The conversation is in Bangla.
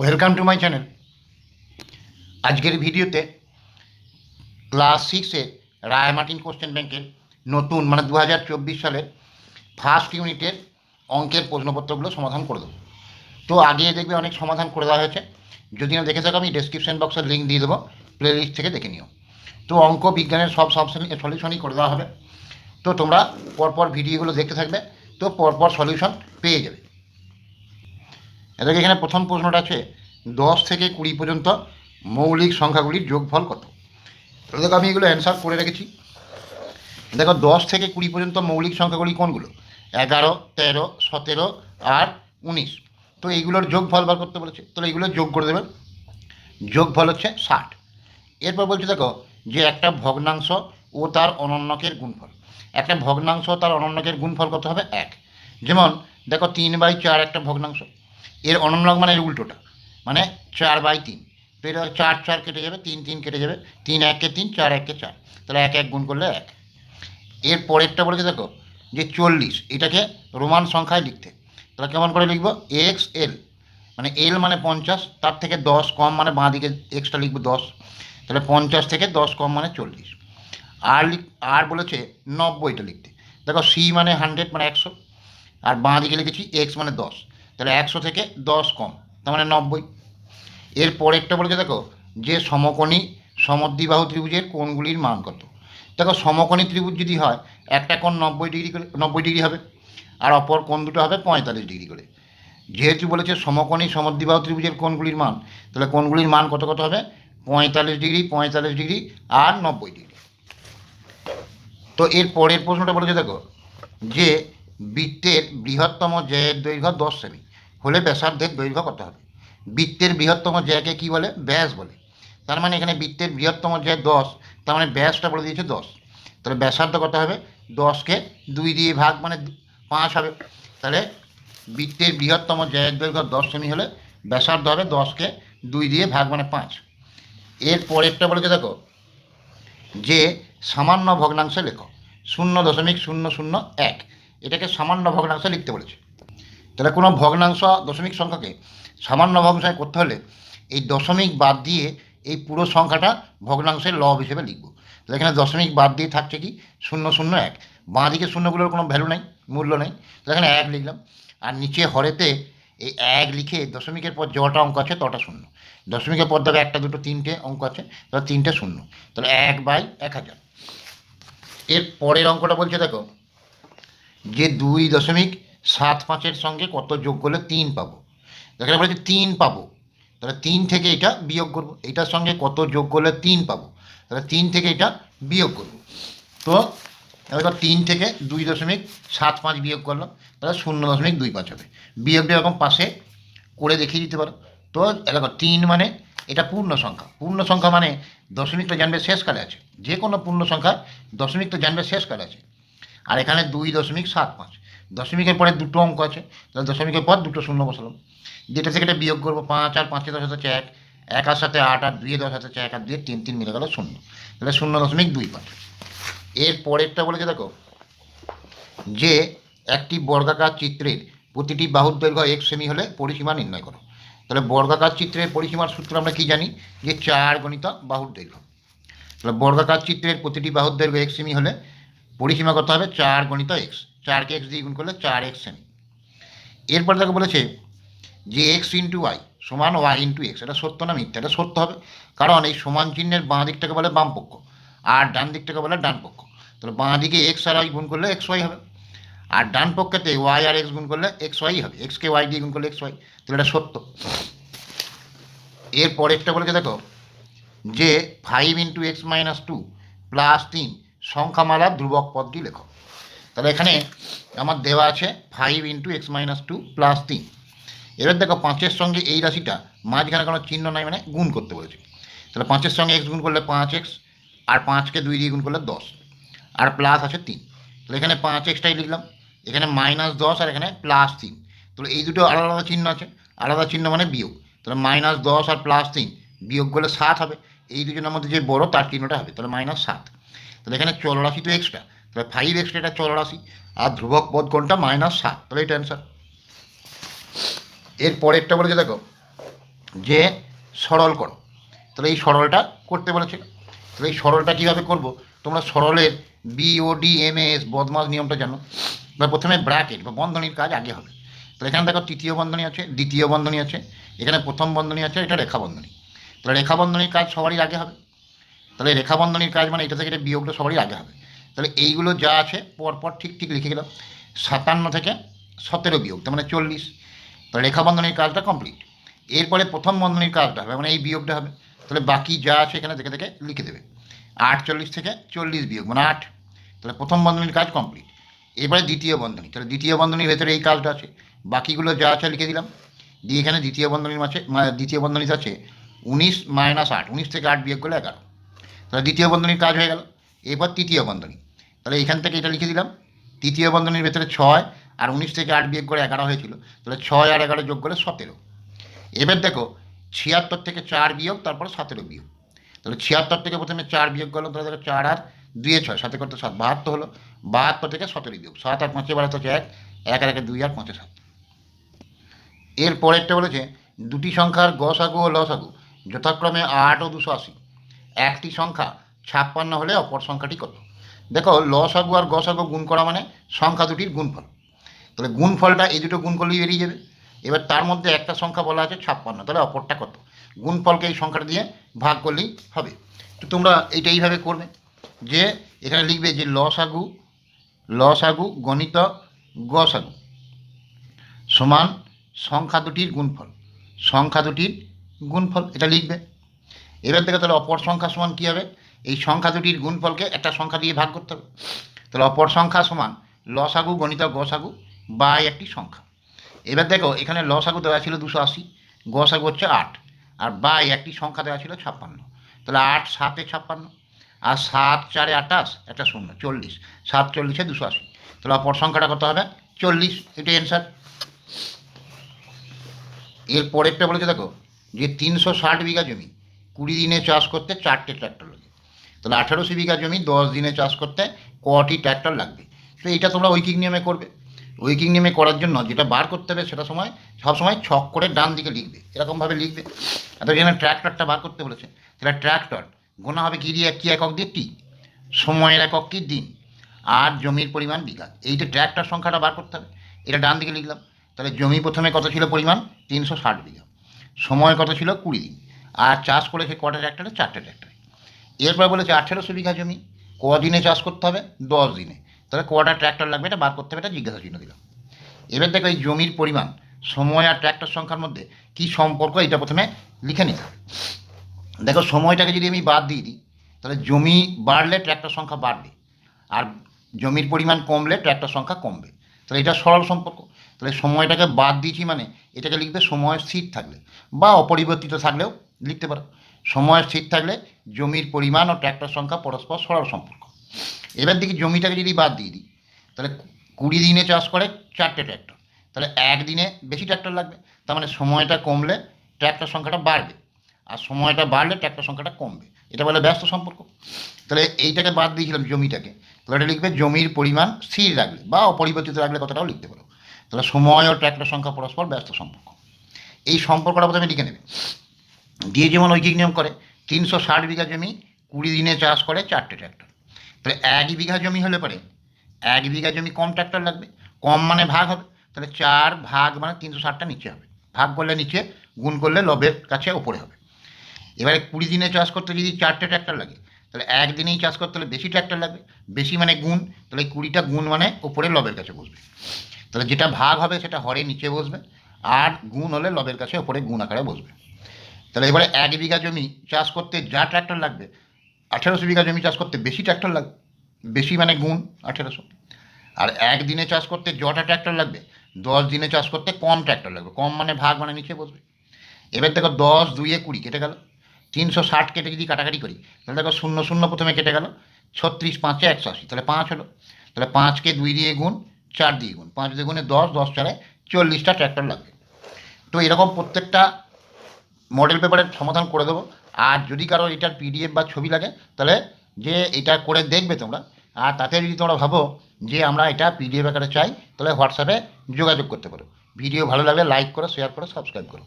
ওয়েলকাম টু মাই চ্যানেল আজকের ভিডিওতে ক্লাস সিক্সে রায় মার্টিন কোশ্চেন ব্যাংকের নতুন মানে দু হাজার চব্বিশ সালের ফার্স্ট ইউনিটের অঙ্কের প্রশ্নপত্রগুলো সমাধান করে দেবো। তো আগে দেখবে অনেক সমাধান করে দেওয়া হয়েছে। যদি না দেখে থাকো, আমি ডেসক্রিপশন বক্সের লিঙ্ক দিয়ে দেবো প্লে লিস্ট থেকে দেখে নিও। তো অঙ্ক, বিজ্ঞানের সব সব সলিউশনই করে দেওয়া হবে। তো তোমরা পরপর ভিডিওগুলো দেখতে থাকবে, তো পরপর সলিউশন পেয়ে যাবে। এদেরকে এখানে প্রথম প্রশ্নটা আছে, দশ থেকে কুড়ি পর্যন্ত মৌলিক সংখ্যাগুলির যোগফল কত? দেখো আমি এগুলো অ্যান্সার করে রেখেছি। দেখো দশ থেকে কুড়ি পর্যন্ত মৌলিক সংখ্যাগুলি কোনগুলো? এগারো, তেরো, সতেরো আর উনিশ। তো এইগুলোর যোগফল বার করতে বলেছে। তাহলে এইগুলো যোগ করে দেবেন যোগফল হচ্ছে ষাট। এরপর বলছে দেখো যে একটা ভগ্নাংশ ও তার অনন্যকের গুণফল। একটা ভগ্নাংশ তার অনন্যকের গুণফল কত হবে? এক। যেমন দেখো তিন বাই চার একটা ভগ্নাংশ। এর অনন্যক মানে এর উল্টোটা। মানে চার বাই তিন। তো এটা চার চার কেটে যাবে, তিন তিন কেটে যাবে। তিন একে তিন, চার একে চার। তাহলে এক এক গুণ করলে এক। এর পরেরটা বলেছে দেখো? যে চল্লিশ, এটাকে রোমান সংখ্যায় লিখতে। তাহলে কেমন করে লিখব? এক্স এল মানে এল মানে পঞ্চাশ, তার থেকে দশ কম মানে বাঁ দিকে এক্সটা লিখব দশ। তাহলে পঞ্চাশ থেকে দশ কম মানে চল্লিশ। আর লিখ, আর বলেছে নব্বইটা লিখতে। দেখো সি মানে হান্ড্রেড মানে একশো, আর বাঁ দিকে লিখেছি এক্স মানে দশ। তাহলে একশো থেকে দশ কম, তার মানে নব্বই। এর পরেরটা বলেছে, দেখো, যে সমকোণী সমদ্বিবাহু ত্রিভুজের কোণগুলির মান কত? দেখো, সমকোণী ত্রিভুজ যদি হয়, একটা কোণ নব্বই ডিগ্রি করে, নব্বই ডিগ্রি হবে, আর অপর কোণ দুটো হবে পঁয়তাল্লিশ ডিগ্রি করে। যেহেতু বলেছে সমকোণী সমদ্বিবাহু ত্রিভুজের কোণগুলির মান, তাহলে কোণগুলির মান কত কত হবে? পঁয়তাল্লিশ ডিগ্রি পঁয়তাল্লিশ ডিগ্রি, আর নব্বই ডিগ্রি। তো এর পরের প্রশ্নটা বলেছে, দেখো, যে বৃত্তের বৃহত্তম জয়ের দৈর্ঘ্য দশ সেমি। হলে ব্যাসার্ধের দৈর্ঘ্য কত হবে? বৃত্তের বৃহত্তম জ্যাকে কি বলে? ব্যাস বলে। তার মানে এখানে বৃত্তের বৃহত্তম জ্যায় দশ, তার মানে ব্যাসটা বলে দিয়েছে দশ। তাহলে ব্যাসার্ধ কত হবে? দশকে দুই দিয়ে ভাগ মানে পাঁচ হবে। তাহলে বৃত্তের বৃহত্তম জ্যায়ের দৈর্ঘ্য দশ সেমি হলে ব্যাসার্ধ হবে দশকে দুই দিয়ে ভাগ মানে পাঁচ। এর পরেরটা বলেছে দেখো, যে সামান্য ভগ্নাংশে লেখো, শূন্য দশমিক শূন্য শূন্য এক। এটাকে সামান্য ভগ্নাংশে লিখতে বলেছে। তাহলে কোনো ভগ্নাংশ দশমিক সংখ্যাকে সামান্য ভগ্নাংশে করতে হলে এই দশমিক বাদ দিয়ে এই পুরো সংখ্যাটা ভগ্নাংশের লব হিসেবে লিখব। তাহলে এখানে দশমিক বাদ দিয়ে থাকছে কি? শূন্য শূন্য, এক। বাঁ দিকে শূন্যগুলোর কোনো ভ্যালু নেই, মূল্য নেই। তাহলে এখানে এক লিখলাম। আর নিচে হরেতে এই এক লিখে দশমিকের পর যটা অঙ্ক আছে, তটা শূন্য। দশমিকের পর দেখো একটা, দুটো, তিনটে অঙ্ক আছে, তাহলে তিনটে শূন্য। তাহলে এক বাই এক হাজার। এর পরের অঙ্কটা বলছে দেখো, যে দুই দশমিক সাত পাঁচের সঙ্গে কত যোগ করলে তিন পাবো? এখানে বলেছে তিন পাবো, তাহলে তিন থেকে এটা বিয়োগ করব। এটার সঙ্গে কত যোগ করলে তিন পাবো? তাহলে তিন থেকে এটা বিয়োগ করব। তো এবার তিন থেকে দুই দশমিক সাত পাঁচ বিয়োগ করলাম, তাহলে শূন্য দশমিক দুই পাঁচ হবে। বিয়োগটা এরকম পাশে করে দেখিয়ে দিতে পারো। তো দেখো তিন মানে এটা পূর্ণ সংখ্যা। পূর্ণ সংখ্যা মানে দশমিক তো জানবে শেষকালে আছে। যে কোনো পূর্ণ সংখ্যা দশমিক তো জানবে শেষকালে আছে। আর এখানে দুই দশমিক সাত পাঁচ। দশমিকের পরে দুটো অঙ্ক আছে, তাহলে দশমিকের পর দুটো শূন্য বসালাম। যেটা থেকে এটা বিয়োগ করব পাঁচ, আর পাঁচে দশ হচ্ছে এক এক আর সাথে আট, আর দুইয়ে দশ হচ্ছে এক, আর দুইয়ে তিন তিন মিলে গেল শূন্য। তাহলে শূন্য দশমিক দুই পাঁচ। এর পরেরটা বলেছে দেখো, যে একটি বর্গাকার চিত্রের প্রতিটি বাহুর দৈর্ঘ্য এক সেমি হলে পরিসীমা নির্ণয় করো। তাহলে বর্গাকার চিত্রের পরিসীমার সূত্র আমরা কি জানি? যে চার গণিত বাহুর দৈর্ঘ্য। তাহলে বর্গাকার চিত্রের প্রতিটি বাহুর দৈর্ঘ্য এক সেমি হলে পরিসীমা করতে হবে? চার গণিত এক্স চারকে এক্স দিয়ে গুণ করলে চার এক্স সেমি এরপর দেখো বলেছে যে এক্স ইন্টু ওয়াই সমান ওয়াই ইন্টু এক্স এটা সত্য না মিথ্যা? এটা সত্য হবে। কারণ এই সমান চিহ্নের বাঁ দিকটাকে বলে বামপক্ষ, আর ডান দিকটাকে বলে ডান পক্ষ তাহলে বাঁ দিকে এক্স আর ওয়াই গুণ করলে এক্স ওয়াই হবে। আর ডান পক্ষেতে ওয়াই আর এক্স গুণ করলে এক্স ওয়াই হবে। এক্সকে ওয়াই দিয়ে গুণ করলে এক্স ওয়াই তাহলে এটা সত্য। এর পরেরটা বলেছে দেখো যে five into X minus two plus তিন, সংখ্যামালার ধ্রুবক পদটি লেখো। তাহলে এখানে আমার দেওয়া আছে five into X minus two plus তিন এবার দেখো পাঁচের সঙ্গে এই রাশিটা মাঝখানে কোনো চিহ্ন নাই মানে গুণ করতে বলেছে। তাহলে পাঁচের সঙ্গে এক্স গুণ করলে পাঁচ এক্স আর পাঁচকে দুই দিয়ে গুণ করলে দশ। আর প্লাস আছে তিন। তাহলে এখানে পাঁচ এক্সটাই লিখলাম। এখানে মাইনাস দশ আর এখানে প্লাস তিন তাহলে এই দুটো আলাদা আলাদা চিহ্ন আছে। আলাদা চিহ্ন মানে বিয়োগ। তাহলে মাইনাস দশ আর প্লাস তিন বিয়োগ করলে সাত হবে। এই দুজনের মধ্যে যে বড়, তার চিহ্নটা হবে। তাহলে মাইনাস সাত। তাহলে এখানে চলরাশি তো এক্সট্রা তাহলে ফাইভ এক্সট্রা এটা চলরাশি আর ধ্রুবক পদ কোনটা? মাইনাস সাত। তাহলে এটা অ্যান্সার এর পরেরটা বলেছে, দেখো, যে সরল করো তাহলে এই সরলটা করতে বলেছে। তাহলে এই সরলটা কীভাবে করব? তোমরা সরলের বিওডি এম এস বদমাস নিয়মটা জানো। বা প্রথমে ব্র্যাকেট বা বন্ধনীর কাজ আগে হবে। তাহলে এখানে দেখো তৃতীয় বন্ধনী আছে, দ্বিতীয় বন্ধনী আছে, এখানে প্রথম বন্ধনী আছে, এটা রেখা বন্ধনী। তাহলে রেখা বন্ধনীর কাজ সবারই আগে হবে। তাহলে রেখা বন্ধনীর কাজ মানে এটা থেকে এটা বিয়োগটা সবারই আগে হবে। তাহলে এইগুলো যা আছে পরপর ঠিক ঠিক লিখে গেলাম। সাতান্ন থেকে সতেরো বিয়োগ, তার মানে চল্লিশ। তাহলে রেখা বন্ধনীর কাজটা কমপ্লিট এরপরে প্রথম বন্ধনীর কাজটা হবে মানে এই বিয়োগটা হবে। তাহলে বাকি যা আছে এখানে দেখে দেখে লিখে দেবে। আটচল্লিশ থেকে চল্লিশ বিয়োগ মানে আট। তাহলে প্রথম বন্ধনীর কাজ কমপ্লিট এবারে দ্বিতীয় বন্ধনী, তাহলে দ্বিতীয় বন্ধনীর ভেতরে এই কাজটা আছে। বাকিগুলো যা আছে লিখে দিলাম। দিয়ে এখানে দ্বিতীয় বন্ধনীর মাঝে মানে দ্বিতীয় বন্ধনীতে আছে উনিশ মাইনাস আট, উনিশ থেকে আট বিয়োগ করলে এগারো। তাহলে দ্বিতীয় বন্ধনীর কাজ হয়ে গেল। এরপর তৃতীয় বন্ধনী। তাহলে এখান থেকে এটা লিখে দিলাম। তৃতীয় বন্ধনীর ভেতরে ছয় আর উনিশ থেকে আট বিয়োগ করে এগারো হয়েছিল। তাহলে ছয় আর এগারো যোগ করে সতেরো। এবার দেখো, ছিয়াত্তর থেকে চার বিয়োগ, তারপর সতেরো বিয়োগ। তাহলে ছিয়াত্তর থেকে প্রথমে চার বিয়োগ করল, তাহলে দেখো চার আর দুয়ে ছয়, সাথে করতে সাত, বাহাত্তর হলো। বাহাত্তর থেকে সতেরো বিয়োগ। সাত আর পাঁচে বাড়াতে হচ্ছে এক এক আর একে দুই আর পাঁচে সাত। এর পরেরটা বলেছে, দুটি সংখ্যার গসাগু ও লসাগু যথাক্রমে আট ও দুশো আশি। একটি সংখ্যা ছাপ্পান্ন হলে অপর সংখ্যাটি কত? দেখো লসাগু আর গসাগু গুণ করা মানে সংখ্যা দুটির গুণফল। তাহলে গুণফলটা এই দুটো গুণ করলেই বেরিয়ে যাবে। এবার তার মধ্যে একটা সংখ্যা বলা আছে ছাপ্পান্ন, তাহলে অপরটা কত? গুণফলকে এই সংখ্যাটা দিয়ে ভাগ করলেই হবে। তো তোমরা এইটা এইভাবে করবে যে এখানে লিখবে যে লসাগু লসাগু গণিত গসাগু সমান সংখ্যা দুটির গুণফল। সংখ্যা দুটির গুণফল, এটা লিখবে। এবার থেকে তাহলে অপর সংখ্যা সমান কী হবে? এই সংখ্যা দুটির গুণফলকে একটা সংখ্যা দিয়ে ভাগ করতে হবে। তাহলে অপর সংখ্যা সমান লসাগু গণিত গসাগু বাই একটি সংখ্যা। এবার দেখো, এখানে লসাগু দেওয়া ছিল দুশো আশি, গসাগু হচ্ছে আট, আর বাই একটি সংখ্যা দেওয়া ছিল ছাপ্পান্ন। তাহলে আট সাতে ছাপ্পান্ন, আর সাত চারে আটাশ একটা শূন্য, চল্লিশ। সাত চল্লিশে দুশো আশি। তাহলে অপর সংখ্যাটা কত হবে? চল্লিশ, এটাই অ্যান্সার এর পরেরটা বলেছে দেখো, যে তিনশো ষাট বিঘা জমি কুড়ি দিনে চাষ করতে চারটে ট্র্যাক্টর তাহলে আঠারোশো বিঘা জমি দশ দিনে চাষ করতে কটি ট্র্যাক্টর লাগবে। তো এটা তোমরা ঐকিক নিয়মে করবে। ঐকিক নিয়মে করার জন্য যেটা বার করতে হবে সেটা সময় সবসময় ছক করে ডান দিকে লিখবে। এরকমভাবে লিখবে। এত যেখানে ট্র্যাক্টরটা বার করতে বলেছে, তাহলে ট্র্যাক্টর গোনা হবে কি দিয়ে? কি একক দিয়ে? টি। সময়ের একক কি? দিন। আর জমির পরিমাণ বিঘা। এইটা ট্র্যাক্টর সংখ্যাটা বার করতে হবে, এটা ডান দিকে লিখলাম। তাহলে জমি প্রথমে কত ছিল পরিমাণ? তিনশো ষাট বিঘা। সময় কত ছিল? কুড়ি দিন। আর চাষ করেছে কটা ট্র্যাক্টরে? চারটে ট্র্যাক্টরে। এরপর বলেছে আঠেরোশো বিঘা জমি, কদিনে চাষ করতে হবে? দশ দিনে। তাহলে কটা ট্র্যাক্টর লাগবে? এটা বার করতে হবে, এটা জিজ্ঞাসা চিহ্ন দিলাম। এবার দেখো এই জমির পরিমাণ, সময় আর ট্র্যাক্টর সংখ্যার মধ্যে কী সম্পর্ক, এটা প্রথমে লিখে নিতে দেখো, সময়টাকে যদি আমি বাদ দিয়ে দিই, তাহলে জমি বাড়লে ট্র্যাক্টর সংখ্যা বাড়বে, আর জমির পরিমাণ কমলে ট্র্যাক্টর সংখ্যা কমবে। তাহলে এটা সরল সম্পর্ক। তাহলে সময়টাকে বাদ দিয়েছি মানে এটাকে লিখবে সময় স্থির থাকলে, বা অপরিবর্তিত থাকলেও লিখতে পারো। সময় স্থির থাকলে জমির পরিমাণ ও ট্র্যাক্টর সংখ্যা পরস্পর সরল সম্পর্ক। এবার দেখি জমিটাকে যদি বাদ দিয়ে দিই, তাহলে কুড়ি দিনে চাষ করে চারটে ট্র্যাক্টর তাহলে একদিনে বেশি ট্র্যাক্টর লাগবে, তার মানে সময়টা কমলে ট্র্যাক্টর সংখ্যাটা বাড়বে, আর সময়টা বাড়লে ট্র্যাক্টর সংখ্যাটা কমবে। এটা বলে ব্যস্ত সম্পর্ক। তাহলে এইটাকে বাদ দিয়েছিলাম জমিটাকে, তাহলে এটা লিখবে জমির পরিমাণ স্থির রাখলে বা অপরিবর্তিত রাখলে কথাটাও লিখতে পারো। তাহলে সময় ও ট্র্যাক্টর সংখ্যা পরস্পর ব্যস্ত সম্পর্ক। এই সম্পর্কটা প্রথমে লিখে নেবে। দিয়ে যেমন ঐকিক নিয়ম করে, তিনশো ষাট বিঘা জমি কুড়ি দিনে চাষ করে চারটে ট্র্যাক্টর তাহলে এক বিঘা জমি হলে পরে এক বিঘা জমি কম ট্র্যাক্টর লাগবে, কম মানে ভাগ হবে, তাহলে চার ভাগ মানে তিনশো ষাটটা নিচে হবে। ভাগ করলে নিচে, গুণ করলে লবের কাছে ওপরে হবে। এবারে কুড়ি দিনে চাষ করতে যদি চারটে ট্র্যাক্টর লাগে, তাহলে একদিনেই চাষ করতে হলে বেশি ট্র্যাক্টর লাগবে, বেশি মানে গুণ, তাহলে কুড়িটা গুণ মানে ওপরে লবের কাছে বসবে। তাহলে যেটা ভাগ হবে সেটা হরে নিচে বসবে, আর গুণ হলে লবের কাছে ওপরে গুণ আকারে বসবে। তাহলে এবারে এক বিঘা জমি চাষ করতে যা ট্র্যাক্টর লাগবে, আঠেরোশো বিঘা জমি চাষ করতে বেশি ট্র্যাক্টর লাগবে বেশি মানে গুণ আঠেরোশো। আর একদিনে চাষ করতে যটা ট্র্যাক্টর লাগবে, দশ দিনে চাষ করতে কম ট্র্যাক্টর লাগবে, কম মানে ভাগ মানে নিচে বসবে। এবার দেখো দশ দুইয়ে কুড়ি কেটে গেল, তিনশো ষাট কেটে যদি কাটাকাটি করি, তাহলে দেখো শূন্য শূন্য প্রথমে কেটে গেল, ছত্রিশ পাঁচে একশো আশি, তাহলে পাঁচ হলো। তাহলে পাঁচকে দুই দিয়ে গুণ, চার দিয়ে গুণ, পাঁচ দিয়ে গুণে দশ দশ চারে চল্লিশটা ট্র্যাক্টর লাগবে। তো এরকম প্রত্যেকটা মডেল পেপারের সমাধান করে দেবো। আর যদি কারও এটার পিডিএফ বা ছবি লাগে, তাহলে যে এটা করে দেখবে তোমরা, আর তাতে যদি তোমরা ভাবো যে আমরা এটা পিডিএফ আকারে চাই, তাহলে হোয়াটসঅ্যাপে যোগাযোগ করতে পারো। ভিডিও ভালো লাগলে লাইক করো শেয়ার করো সাবস্ক্রাইব করো।